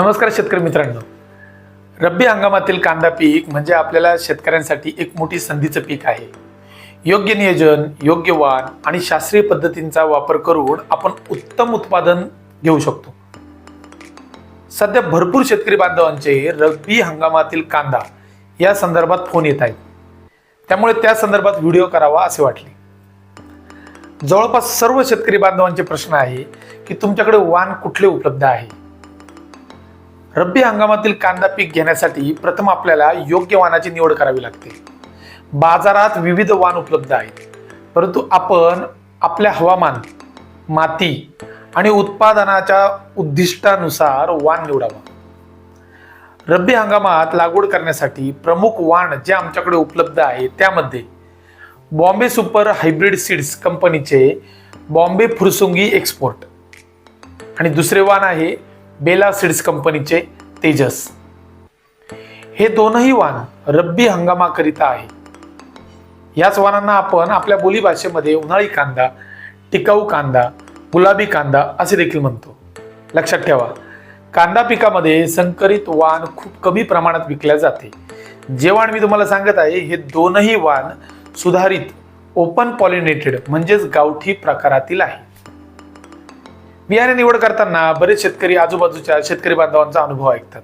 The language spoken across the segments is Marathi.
नमस्कार शेतकरी मित्रांनो. रब्बी हंगामातील कांदा पीक म्हणजे आपल्याला शेतकऱ्यांसाठी एक मोठी संधीचं पीक आहे. योग्य नियोजन योग्य वाण आणि शास्त्रीय पद्धतींचा वापर करून आपण उत्तम उत्पादन घेऊ शकतो. सध्या भरपूर शेतकरी बांधवांचे रब्बी हंगामातील कांदा या संदर्भात फोन येत आहेत. त्यामुळे त्या संदर्भात व्हिडिओ करावा असे वाटले. जवळपास सर्व शेतकरी बांधवांचे प्रश्न आहे की तुमच्याकडे वाण कुठले उपलब्ध आहे? रब्बी हंगामातील कांदा पीक घेण्यासाठी प्रथम आपल्याला योग्य वाणाची निवड करावी लागते. बाजारात विविध वाण उपलब्ध आहेत. परंतु आपण आपल्या हवामान माती आणि उत्पादनाच्या उद्दिष्टानुसार वाण निवडावा. रब्बी हंगामात लागवड करण्यासाठी प्रमुख वाण जे आमच्याकडे उपलब्ध आहे त्यामध्ये बॉम्बे सुपर हायब्रिड सीड्स कंपनीचे बॉम्बे फुरसुंगी एक्सपोर्ट. आणि दुसरे वाण आहे बेला सीड्स कंपनीचे तेजस. हे दोनही वाण रब्बी हंगामाकरिता आहे. याच वाणांना आपण आपल्या बोलीभाषेमध्ये उन्हाळी कांदा टिकाऊ कांदा गुलाबी कांदा असे देखील म्हणतो. लक्षात ठेवा कांदा पिकामध्ये संकरित वाण खूप कमी प्रमाणात विकल्या जाते. जे वाण मी तुम्हाला सांगत आहे हे दोनही वाण सुधारित ओपन पॉलिनेटेड म्हणजेच गावठी प्रकारातील आहे. बियाणे निवड करताना बरेच शेतकरी आजूबाजूच्या शेतकरी बांधवांचा अनुभव ऐकतात.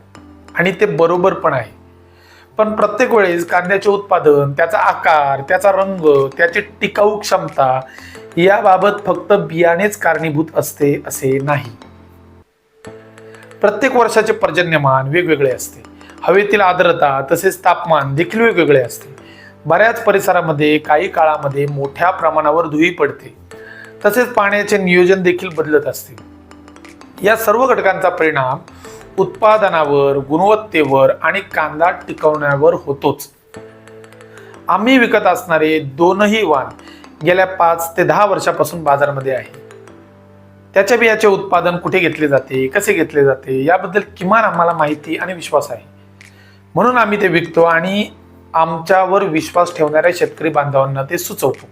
आणि ते बरोबर पण आहे. पण प्रत्येक वेळेस कांद्याचे उत्पादन त्याचा आकार त्याचा रंग त्याची टिकाऊ क्षमता याबाबत फक्त बियाणेच कारणीभूत असते असे नाही. प्रत्येक वर्षाचे पर्जन्यमान वेगवेगळे असते. हवेतील आर्द्रता तसेच तापमान देखील वेगवेगळे असते. बऱ्याच परिसरामध्ये काही काळामध्ये मोठ्या प्रमाणावर धुई पडते. तसेच पाण्याचे नियोजन देखील बदलत असते या सर्व घटकांचा परिणाम उत्पादनावर गुणवत्तेवर आणि कांदा टिकवण्यावर होतोच. आम्ही विकत असणारे दोनही वाण गेल्या पाच ते दहा वर्षापासून बाजारामध्ये आहे. त्याच्या बियाचे उत्पादन कुठे घेतले जाते कसे घेतले जाते याबद्दल किमान आम्हाला माहिती आणि विश्वास आहे. म्हणून आम्ही ते विकतो आणि आमच्यावर विश्वास ठेवणाऱ्या शेतकरी बांधवांना ते सुचवतो.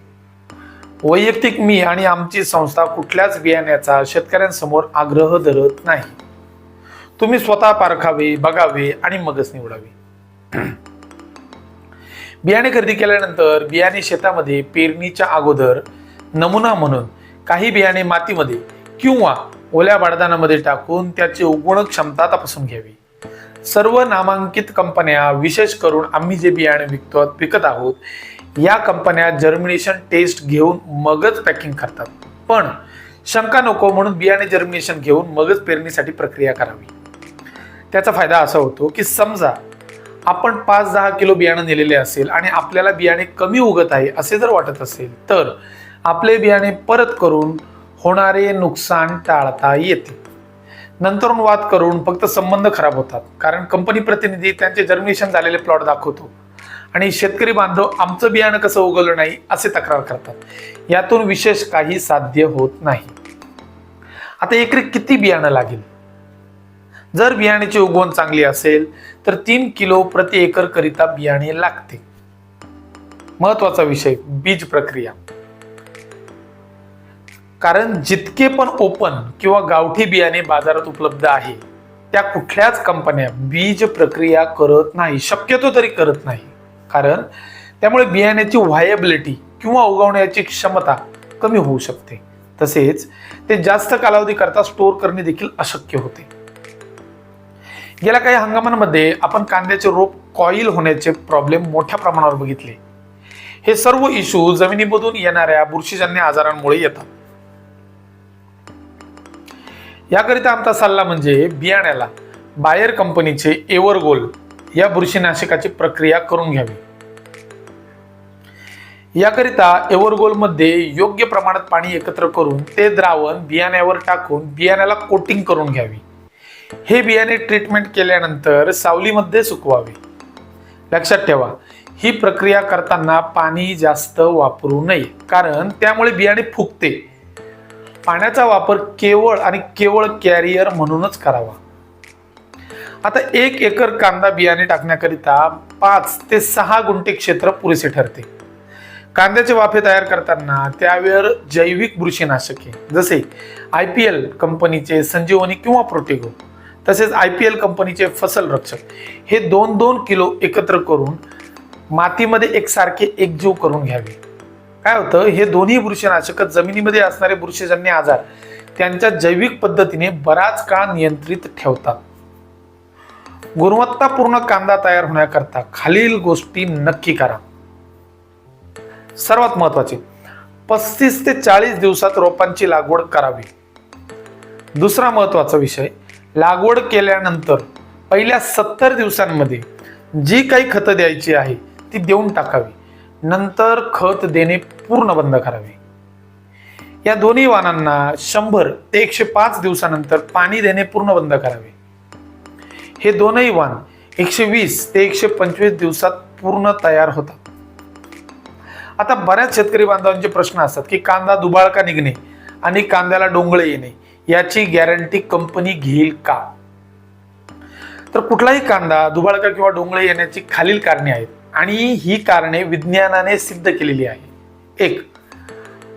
वैयक्तिक मी आणि आमची संस्था कुठल्याच बियाण्याचा शेतकऱ्यांसमोर आग्रह धरत नाही. तुम्ही स्वतः पारखावे बघावे आणि मगच निवडावे. बियाणे खरेदी केल्यानंतर बियाणे शेतामध्ये पेरणीच्या अगोदर नमुना म्हणून काही बियाणे मातीमध्ये किंवा ओल्या बाडदानामध्ये टाकून त्याची उगवण क्षमता तपासून घ्यावी. सर्व नामांकित कंपन्या विशेष करून आम्ही जे बियाणे विकतो विकत आहोत या कंपन्या जर्मिनेशन टेस्ट घेऊन मगच पॅकिंग करतात. पण शंका नको म्हणून बियाणे जर्मिनेशन घेऊन मगच पेरणीसाठी प्रक्रिया करावी. त्याचा फायदा असा होतो की समजा आपण पाच दहा किलो बियाणं नेलेले असेल आणि आपल्याला बियाणे कमी उगत आहे असे जर वाटत असेल तर आपले बियाणे परत करून होणारे नुकसान टाळता येते. नंतरून वाद करून फक्त संबंध खराब होतात. कारण कंपनी प्रतिनिधी त्यांचे जर्मिनेशन झालेले प्लॉट दाखवतो. आणि शेतकरी बांधव आमचं बियाणं कसं उगवलं नाही असे तक्रार करतात. यातून विशेष काही साध्य होत नाही. आता एकरी किती बियाणं लागेल? जर बियाण्याची उगवण चांगली असेल तर तीन किलो प्रति एकर करिता बियाणे लागते. महत्त्वाचा विषय बीज प्रक्रिया. कारण जितके पण ओपन किंवा गावठी बियाणे बाजारात उपलब्ध आहे त्या कुठल्याच कंपन्या बीज प्रक्रिया करत नाही शक्यतो तरी करत नाही. कारण त्यामुळे बियाण्याची व्हायबिलिटी किंवा उगवण्याची क्षमता कमी होऊ शकते. तसेच ते जास्त कालावधी करता स्टोअर करणे देखील अशक्य होते. गेल्या काही हंगामांमध्ये आपण कांद्याचे रोप कॉईल होण्याचे प्रॉब्लेम मोठ्या प्रमाणावर बघितले. हे सर्व इश्यू जमिनीमधून येणाऱ्या बुरशीजन्य आजारांमुळे येतात. याकरिता आमचा सल्ला म्हणजे बियाण्याला बायर कंपनीचे एवरगोल या बुरशीनाशकाची प्रक्रिया करून घ्यावी. याकरिता एवरगोलमध्ये योग्य प्रमाणात पाणी एकत्र करून ते द्रावण बियाण्यावर टाकून बियाण्याला कोटिंग करून घ्यावी. हे बियाणे ट्रीटमेंट केल्यानंतर सावलीमध्ये सुकवावे. लक्षात ठेवा ही प्रक्रिया करताना पाणी जास्त वापरू नये कारण त्यामुळे बियाणे फुगते. पाण्याचा वापर केवळ आणि केवळ कॅरियर म्हणूनच करावा. आता एक एकर कांदा बियाणे टाकण्याकरिता पाच ते सहा गुंठे क्षेत्र पुरेसे ठरते. कांद्याचे वाफे तयार करताना त्यावर जैविक बुरशीनाशके जसे आय पी एल कंपनीचे संजीवनी किंवा प्रोटेगो तसेच आय पी एल कंपनीचे फसल रक्षक हे दोन दोन किलो एकत्र करून मातीमध्ये एकसारखे एकजीव करून घ्यावे. काय होतं? हे दोन्ही बुरशीनाशक जमिनीमध्ये असणारे बुरशीजन्य आजार त्यांच्या जैविक पद्धतीने बराच काळ नियंत्रित ठेवतात. गुणवत्तापूर्ण कांदा तयार होण्याकरता खालील गोष्टी नक्की करा. सर्वात महत्त्वाचे पस्तीस ते चाळीस दिवसात रोपांची लागवड करावी. दुसरा महत्त्वाचा विषय लागवड केल्यानंतर पहिल्या सत्तर दिवसांमध्ये जी काही खतं द्यायची आहे ती देऊन टाकावी. नंतर खत देणे पूर्ण बंद करावे. या दोन्ही वाणांना शंभर ते एकशे पाच दिवसानंतर पाणी देणे पूर्ण बंद करावे. हे दोनही वाण एकशे वीस ते एकशे पंचवीस दिवसात पूर्ण तयार होतात. आता बऱ्याच शेतकरी बांधवांचे प्रश्न असतात की कांदा दुबाळ का निघणे आणि कांद्याला डोंगळे येणे याची गॅरंटी कंपनी घेईल का? तर कुठलाही कांदा दुबाळका किंवा डोंगळे येण्याची खालील कारणे आहेत आणि ही कारणे विज्ञानाने सिद्ध केलेली आहे. एक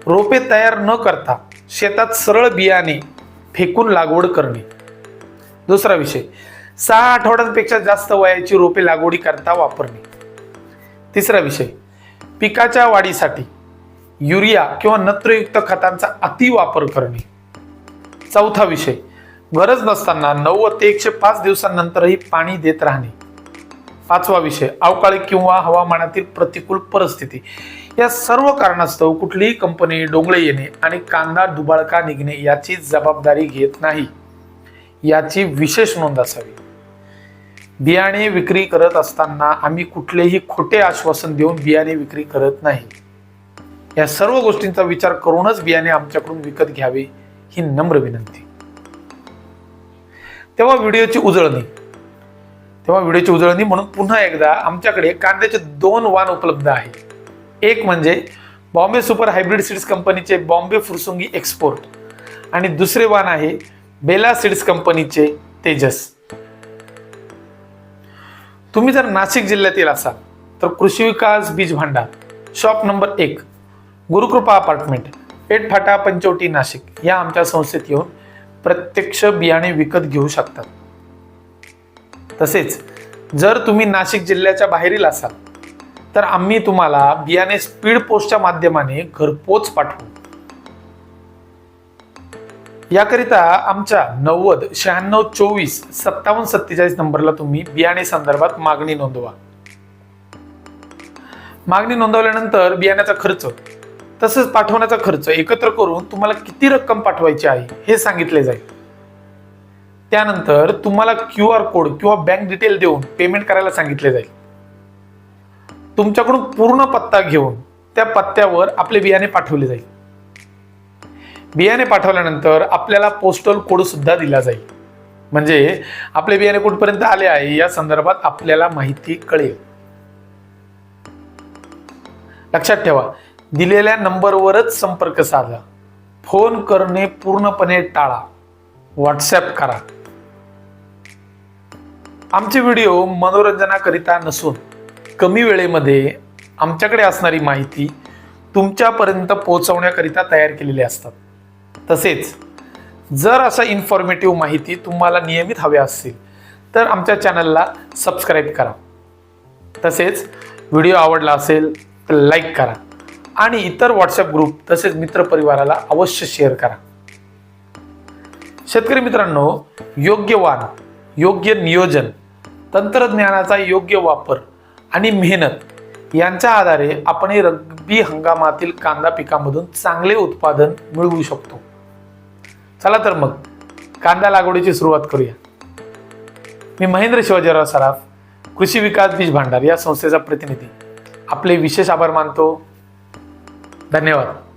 रोपे तयार न करता शेतात सरळ बियाणे फेकून लागवड करणे. दुसरा विषय सहा आठवड्यांपेक्षा जास्त वयाची रोपे लागवडी करता वापरणे. तिसरा विषय पिकाच्या वाढीसाठी युरिया किंवा नत्रयुक्त खतांचा अतिवापर करणे. चौथा विषय गरज नसताना नव्वद ते एकशे पाच दिवसांनंतरही पाणी देत राहणे. पाचवा विषय अवकाळी किंवा हवामानातील प्रतिकूल परिस्थिती. या सर्व कारणास्तव कुठलीही कंपनी डोंगळे येणे आणि कांदा दुबाळका निघणे याची जबाबदारी घेत नाही. याची विशेष नोंद असावी. बियाणे विक्री करत असताना आम्ही कुठलेही खोटे आश्वासन देऊन बियाणे विक्री करत नाही. या सर्व गोष्टींचा विचार करूनच बियाणे आमच्याकडून विकत घ्यावे ही नम्र विनंती. तेव्हा व्हिडिओची उजळणी. तेव्हा व्हिडिओची उजळणी म्हणून पुन्हा एकदा आमच्याकडे कांद्याचे दोन वाण उपलब्ध आहे एक म्हणजे बॉम्बे सुपर हायब्रिड सीड्स कंपनीचे बॉम्बे फुरसुंगी एक्सपोर्ट. आणि दुसरे वाण आहे बेला सीड्स कंपनीचे तेजस. तुम्ही जर नाशिक जिल्ह्यातील असाल तर कृषी विकास बीज भांडार शॉप नंबर एक गुरुकृपा अपार्टमेंट एट फाटा पंचवटी नाशिक या आमच्या संस्थेत येऊन प्रत्यक्ष बियाणे विकत घेऊ शकतात तसेच जर तुम्ही नाशिक जिल्ह्याच्या बाहेरील असाल तर आम्ही तुम्हाला बियाणे स्पीड पोस्टच्या माध्यमाने घरपोच पाठवू. याकरिता आमच्या नव्वद शहाण्णव चोवीस सत्तावन्न सत्तेचाळीस नंबरला तुम्ही बियाणे संदर्भात मागणी नोंदवा. मागणी नोंदवल्यानंतर बियाण्याचा खर्च तसंच पाठवण्याचा खर्च एकत्र करून तुम्हाला किती रक्कम पाठवायची आहे हे सांगितले जाईल. त्यानंतर तुम्हाला क्यू आर कोड किंवा बँक डिटेल देऊन पेमेंट करायला सांगितले जाईल. तुमच्याकडून पूर्ण पत्ता घेऊन त्या पत्त्यावर आपले बियाणे पाठवले जाईल. बियाणे पाठवल्यानंतर आपल्याला पोस्टल कोडसुद्धा दिला जाईल. म्हणजे आपले बियाणे कुठपर्यंत आले आहे या संदर्भात आपल्याला माहिती कळेल. लक्षात ठेवा दिलेल्या नंबरवरच संपर्क साधा. फोन करणे पूर्णपणे टाळा. व्हॉट्सॲप करा. आमचे व्हिडिओ मनोरंजनाकरिता नसून कमी वेळेमध्ये आमच्याकडे असणारी माहिती तुमच्यापर्यंत पोहोचवण्याकरिता तयार केलेले असतात. तसेच जर अशा इन्फॉर्मेटिव्ह माहिती तुम्हाला नियमित हव्या असतील तर आमच्या चॅनलला सबस्क्राईब करा. तसेच व्हिडिओ आवडला असेल तर लाईक करा. आणि इतर व्हॉट्सअप ग्रुप तसेच मित्रपरिवाराला अवश्य शेअर करा. शेतकरी मित्रांनो योग्य वाण योग्य नियोजन तंत्रज्ञानाचा योग्य वापर आणि मेहनत यांच्या आधारे आपण हे रब्बी हंगामातील कांदा पिकामधून चांगले उत्पादन मिळवू शकतो. चला तर मग कांदा लागवडीची सुरुवात करूया. मी महेंद्र शिवाजीराव सराफ कृषी विकास बीज भांडार या संस्थेचा प्रतिनिधी. आपले विशेष आभार मानतो. धन्यवाद.